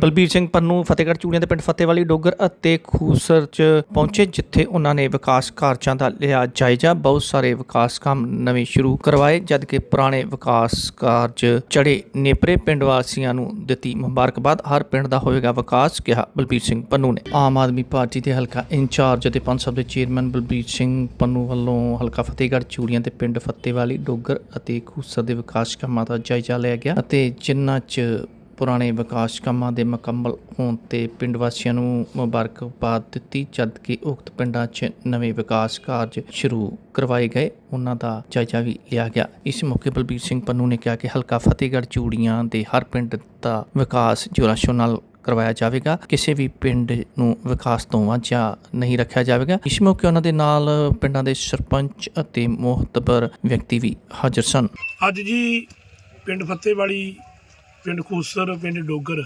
ਬਲਬੀਰ ਸਿੰਘ ਪੰਨੂ ਫਤਿਹਗੜ੍ਹ ਚੂੜੀਆਂ ਦੇ ਪਿੰਡ ਫਤਿਹਵਾਲੀ ਡੋਗਰ ਅਤੇ ਖੂਸਰ ਚ ਪਹੁੰਚੇ, ਜਿੱਥੇ ਉਹਨਾਂ ਨੇ ਵਿਕਾਸ ਕਾਰਜਾਂ ਦਾ ਲਿਆ ਜਾਇਜ਼ਾ। ਬਹੁਤ ਸਾਰੇ ਵਿਕਾਸ ਕੰਮ ਨਵੇਂ ਸ਼ੁਰੂ ਕਰਵਾਏ, ਜਦਕਿ ਪੁਰਾਣੇ ਵਿਕਾਸ ਕਾਰਜ ਚੜੇ ਨੇਪਰੇ ਪਿੰਡ ਵਾਸੀਆਂ ਨੂੰ ਦਿੱਤੀ ਮੁਬਾਰਕਬਾਦ। ਹਰ ਪਿੰਡ ਦਾ ਹੋਵੇਗਾ ਵਿਕਾਸ, ਕਿਹਾ ਬਲਬੀਰ ਸਿੰਘ ਪੰਨੂ ਨੇ। ਆਮ ਆਦਮੀ ਪਾਰਟੀ ਦੇ ਹਲਕਾ ਇੰਚਾਰਜ ਅਤੇ ਪੰਜ ਸਭ ਦੇ ਚੇਅਰਮੈਨ ਬਲਬੀਰ ਸਿੰਘ ਪੰਨੂ ਵੱਲੋਂ ਹਲਕਾ ਫਤਿਹਗੜ੍ਹ ਚੂੜੀਆਂ ਦੇ ਪਿੰਡ ਫਤਿਹਵਾਲੀ ਡੋਗਰ ਅਤੇ ਖੂਸਰ ਦੇ ਵਿਕਾਸ ਕੰਮਾਂ ਦਾ ਜਾਇਜ਼ਾ ਲਿਆ ਗਿਆ ਅਤੇ ਜਿਨ੍ਹਾਂ 'ਚ ਪੁਰਾਣੇ ਵਿਕਾਸ ਕੰਮਾਂ ਦੇ ਮੁਕੰਮਲ ਹੋਣ ਤੇ ਪਿੰਡ ਵਾਸੀਆਂ ਨੂੰ ਮੁਬਾਰਕਬਾਦ ਦਿੱਤੀ ਜਦਕਿ ਉਕਤ ਪਿੰਡਾਂ 'ਚ ਨਵੇਂ ਵਿਕਾਸ ਕਾਰਜ ਸ਼ੁਰੂ ਕਰਵਾਏ ਗਏ। ਉਹਨਾਂ ਦਾ ਜਾਇਜ਼ਾ ਵੀ ਲਿਆ ਗਿਆ। ਇਸ ਮੌਕੇ ਬਲਬੀਰ ਸਿੰਘ ਪੰਨੂ ਨੇ ਕਿਹਾ ਕਿ ਹਲਕਾ ਫਤਿਹਗੜ੍ਹ ਚੂੜੀਆਂ ਦੇ ਹਰ ਪਿੰਡ ਦਾ ਵਿਕਾਸ ਜੋਰਾਂ ਸ਼ੋਰਾਂ ਨਾਲ ਕਰਵਾਇਆ ਜਾਵੇਗਾ। ਕਿਸੇ ਵੀ ਪਿੰਡ ਨੂੰ ਵਿਕਾਸ ਤੋਂ ਵਾਂਝਾ ਨਹੀਂ ਰੱਖਿਆ ਜਾਵੇਗਾ। ਇਸ ਮੌਕੇ ਉਹਨਾਂ ਦੇ ਨਾਲ ਪਿੰਡਾਂ ਦੇ ਸਰਪੰਚ ਅਤੇ ਮੋਹਤਬਰ ਵਿਅਕਤੀ ਵੀ ਹਾਜ਼ਰ ਸਨ। ਅੱਜ ਜੀ ਪਿੰਡ ਫੱਤੇਵਾਲੀ ਪਿੰਡ ਖੂਸਰ, ਪਿੰਡ ਡੋਗਰ।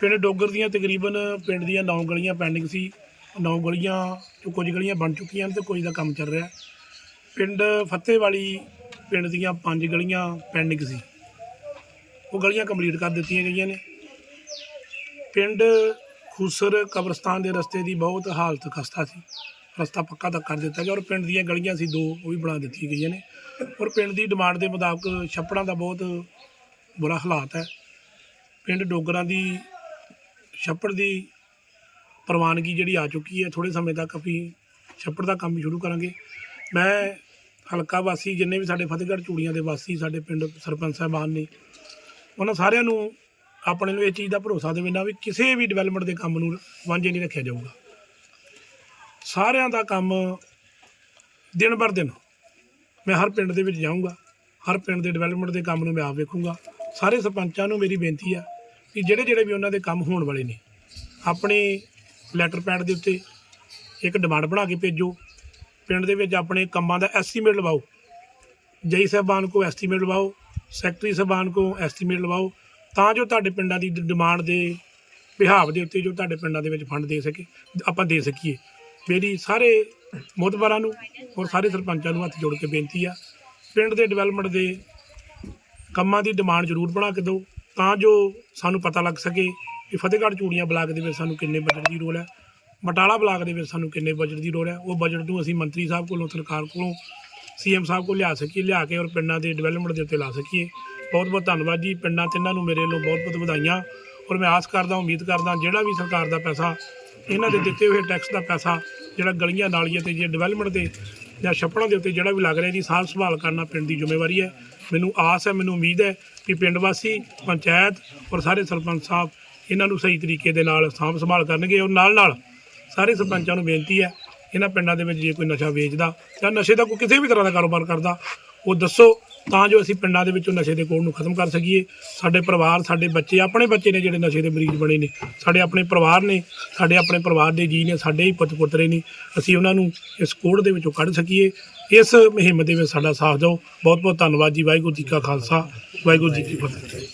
ਪਿੰਡ ਡੋਗਰ ਦੀਆਂ ਤਕਰੀਬਨ ਪਿੰਡ ਦੀਆਂ 9 ਗਲੀਆਂ ਪੈਂਡਿੰਗ ਸੀ। 9 ਗਲੀਆਂ ਤੋਂ ਕੁਝ ਗਲੀਆਂ ਬਣ ਚੁੱਕੀਆਂ ਨੇ ਤੇ ਕੁਝ ਦਾ ਕੰਮ ਚੱਲ ਰਿਹਾ। ਪਿੰਡ ਫੱਤੇਵਾਲੀ ਪਿੰਡ ਦੀਆਂ 5 ਗਲੀਆਂ ਪੈਂਡਿੰਗ ਸੀ। ਉਹ ਗਲੀਆਂ ਕੰਪਲੀਟ ਕਰ ਦਿੱਤੀਆਂ ਗਈਆਂ ਨੇ। ਪਿੰਡ ਖੂਸਰ ਕਬਰਸਤਾਨ ਦੇ ਰਸਤੇ ਦੀ ਬਹੁਤ ਹਾਲਤ ਖਸਤਾ ਸੀ। ਰਸਤਾ ਪੱਕਾ ਤਾਂ ਕਰ ਦਿੱਤਾ ਗਿਆ ਔਰ ਪਿੰਡ ਦੀਆਂ ਗਲੀਆਂ ਸੀ ਦੋ, ਉਹ ਵੀ ਬਣਾ ਦਿੱਤੀਆਂ ਗਈਆਂ ਨੇ। ਔਰ ਪਿੰਡ ਦੀ ਡਿਮਾਂਡ ਦੇ ਮੁਤਾਬਕ ਛੱਪੜਾਂ ਦਾ ਬਹੁਤ ਬੁਰਾ ਹਾਲਾਤ ਹੈ। ਪਿੰਡ ਡੋਗਰਾਂ ਦੀ ਛੱਪੜ ਦੀ ਪ੍ਰਵਾਨਗੀ ਜਿਹੜੀ ਆ ਚੁੱਕੀ ਹੈ ਥੋੜੇ ਸਮੇਂ ਤੱਕ ਅਸੀਂ ਛੱਪੜ ਦਾ ਕੰਮ ਸ਼ੁਰੂ ਕਰਾਂਗੇ। ਮੈਂ ਹਲਕਾ ਵਾਸੀ, ਜਿੰਨੇ ਵੀ ਸਾਡੇ ਫਤਿਹਗੜ੍ਹ ਚੂੜੀਆਂ ਦੇ ਵਾਸੀ, ਸਾਡੇ ਪਿੰਡ ਸਰਪੰਚ ਸਾਹਿਬਾਨ ਨੇ, ਉਹਨਾਂ ਸਾਰਿਆਂ ਨੂੰ ਆਪਣੇ ਨੂੰ ਇਹ ਚੀਜ਼ ਦਾ ਭਰੋਸਾ ਦੇਣਾ ਵੀ ਕਿਸੇ ਵੀ ਡਿਵੈਲਪਮੈਂਟ ਦੇ ਕੰਮ ਨੂੰ ਵਾਂਝੇ ਨਹੀਂ ਰੱਖਿਆ ਜਾਊਗਾ। ਸਾਰਿਆਂ ਦਾ ਕੰਮ ਦਿਨ ਬਰ ਦਿਨ ਮੈਂ ਹਰ ਪਿੰਡ ਦੇ ਵਿੱਚ ਜਾਊਂਗਾ, ਹਰ ਪਿੰਡ ਦੇ ਡਿਵੈਲਪਮੈਂਟ ਦੇ ਕੰਮ ਨੂੰ ਮੈਂ ਆਪ ਵੇਖੂੰਗਾ। ਸਾਰੇ ਸਰਪੰਚਾਂ ਨੂੰ ਮੇਰੀ ਬੇਨਤੀ ਆ ਕਿ ਜਿਹੜੇ ਜਿਹੜੇ ਵੀ ਉਹਨਾਂ ਦੇ ਕੰਮ ਹੋਣ ਵਾਲੇ ਨੇ, ਆਪਣੇ ਲੈਟਰ ਪੈਡ ਦੇ ਉੱਤੇ ਇੱਕ ਡਿਮਾਂਡ ਬਣਾ ਕੇ ਭੇਜੋ। ਪਿੰਡ ਦੇ ਵਿੱਚ ਆਪਣੇ ਕੰਮਾਂ ਦਾ ਐਸਟੀਮੇਟ ਲਵਾਓ। ਜਈ ਸਾਹਿਬਾਨ ਕੋ ਐਸਟੀਮੇਟ ਲਵਾਓ, ਸੈਕਟਰੀ ਸਾਹਿਬਾਨ ਕੋ ਐਸਟੀਮੇਟ ਲਵਾਓ, ਤਾਂ ਜੋ ਤੁਹਾਡੇ ਪਿੰਡਾਂ ਦੀ ਡਿਮਾਂਡ ਦੇ ਵਿਹਾਵ ਦੇ ਉੱਤੇ ਜੋ ਤੁਹਾਡੇ ਪਿੰਡਾਂ ਦੇ ਵਿੱਚ ਫੰਡ ਦੇ ਸਕੇ, ਆਪਾਂ ਦੇ ਸਕੀਏ। ਮੇਰੀ ਸਾਰੇ ਮੋਤਬਰਾਂ ਨੂੰ ਔਰ ਸਾਰੇ ਸਰਪੰਚਾਂ ਨੂੰ ਹੱਥ ਜੋੜ ਕੇ ਬੇਨਤੀ ਆ, ਪਿੰਡ ਦੇ ਡਿਵੈਲਪਮੈਂਟ ਦੇ ਕੰਮਾਂ ਦੀ ਡਿਮਾਂਡ ਜ਼ਰੂਰ ਬਣਾ ਕੇ ਦਿਓ, ਤਾਂ ਜੋ ਸਾਨੂੰ ਪਤਾ ਲੱਗ ਸਕੇ ਕਿ ਫਤਿਹਗੜ੍ਹ ਚੂੜੀਆਂ ਬਲਾਕ ਦੇ ਵਿੱਚ ਸਾਨੂੰ ਕਿੰਨੇ ਬਜਟ ਦੀ ਲੋੜ ਹੈ। ਬਟਾਲਾ ਬਲਾਕ ਦੇ ਵਿੱਚ ਸਾਨੂੰ ਕਿੰਨੇ ਬਜਟ ਦੀ ਲੋੜ ਹੈ। ਉਹ ਬਜਟ ਨੂੰ ਅਸੀਂ ਮੰਤਰੀ ਸਾਹਿਬ ਕੋਲੋਂ, ਸਰਕਾਰ ਕੋਲੋਂ ਸੀਐਮ ਸਾਹਿਬ ਕੋਲ ਲਿਆ ਸਕੀਏ, ਲਿਆ ਕੇ ਔਰ ਪਿੰਡਾਂ ਦੇ ਡਿਵੈਲਪਮੈਂਟ ਦੇ ਉੱਤੇ ਲਾ ਸਕੀਏ। ਬਹੁਤ ਬਹੁਤ ਧੰਨਵਾਦ ਜੀ। ਪਿੰਡਾਂ ਤਿੰਨਾਂ ਨੂੰ ਮੇਰੇ ਵੱਲੋਂ ਬਹੁਤ ਬਹੁਤ ਵਧਾਈਆਂ ਔਰ ਮੈਂ ਆਸ ਕਰਦਾ, ਉਮੀਦ ਕਰਦਾ ਜਿਹੜਾ ਵੀ ਸਰਕਾਰ ਦਾ ਪੈਸਾ, ਇਹਨਾਂ ਦੇ ਦਿੱਤੇ ਹੋਏ ਟੈਕਸ ਦਾ ਪੈਸਾ, ਜਿਹੜਾ ਗਲੀਆਂ ਨਾਲੀਆਂ ਤੇ, ਜੇ ਡਿਵੈਲਪਮੈਂਟ ਦੇ ਜਾਂ ਛੱਪੜਾਂ ਦੇ ਉੱਤੇ ਜਿਹੜਾ ਵੀ ਲੱਗ ਰਿਹਾ ਜੀ ਸਾਂਭ ਸੰਭਾਲ ਕਰਨਾ ਪਿੰਡ ਦੀ ਜ਼ਿੰਮੇਵਾਰੀ ਹੈ। ਮੈਨੂੰ ਆਸ ਹੈ, ਮੈਨੂੰ ਉਮੀਦ ਹੈ ਕਿ ਪਿੰਡ ਵਾਸੀ, ਪੰਚਾਇਤ ਔਰ ਸਾਰੇ ਸਰਪੰਚ ਸਾਹਿਬ ਇਹਨਾਂ ਨੂੰ ਸਹੀ ਤਰੀਕੇ ਦੇ ਨਾਲ ਸਾਂਭ ਸੰਭਾਲ ਕਰਨਗੇ ਔਰ ਨਾਲ ਨਾਲ ਸਾਰੇ ਸਰਪੰਚਾਂ ਨੂੰ ਬੇਨਤੀ ਹੈ, ਇਹਨਾਂ ਪਿੰਡਾਂ ਦੇ ਵਿੱਚ ਜੇ ਕੋਈ ਨਸ਼ਾ ਵੇਚਦਾ ਜਾਂ ਨਸ਼ੇ ਦਾ ਕੋਈ ਕਿਸੇ ਵੀ ਤਰ੍ਹਾਂ ਦਾ ਕਾਰੋਬਾਰ ਕਰਦਾ, ਉਹ ਦੱਸੋ ਤਾਂ ਜੋ ਅਸੀਂ ਪਿੰਡਾਂ ਦੇ ਵਿੱਚੋਂ ਨਸ਼ੇ ਦੇ ਕੋੜ ਨੂੰ ਖਤਮ ਕਰ ਸਕੀਏ। ਸਾਡੇ ਪਰਿਵਾਰ, ਸਾਡੇ ਬੱਚੇ, ਆਪਣੇ ਬੱਚੇ ਨੇ ਜਿਹੜੇ ਨਸ਼ੇ ਦੇ ਮਰੀਜ਼ ਬਣੇ ਨੇ। ਸਾਡੇ ਆਪਣੇ ਪਰਿਵਾਰ ਨੇ, ਸਾਡੇ ਆਪਣੇ ਪਰਿਵਾਰ ਦੇ ਜੀ ਨੇ, ਸਾਡੇ ਹੀ ਪੁੱਤ ਪੁੱਤਰੇ ਨੇ। ਅਸੀਂ ਉਹਨਾਂ ਨੂੰ ਇਸ ਕੋੜ ਦੇ ਵਿੱਚੋਂ ਕੱਢ ਸਕੀਏ। ਇਸ ਮੁਹਿੰਮ ਦੇ ਵਿੱਚ ਸਾਡਾ ਸਾਥ ਦਿਓ। ਬਹੁਤ ਬਹੁਤ ਧੰਨਵਾਦ ਜੀ। ਵਾਹਿਗੁਰੂ ਜੀ ਕਾ ਖਾਲਸਾ। ਵਾਹਿਗੁਰੂ ਜੀ ਕੀ ਫਤਿਹ।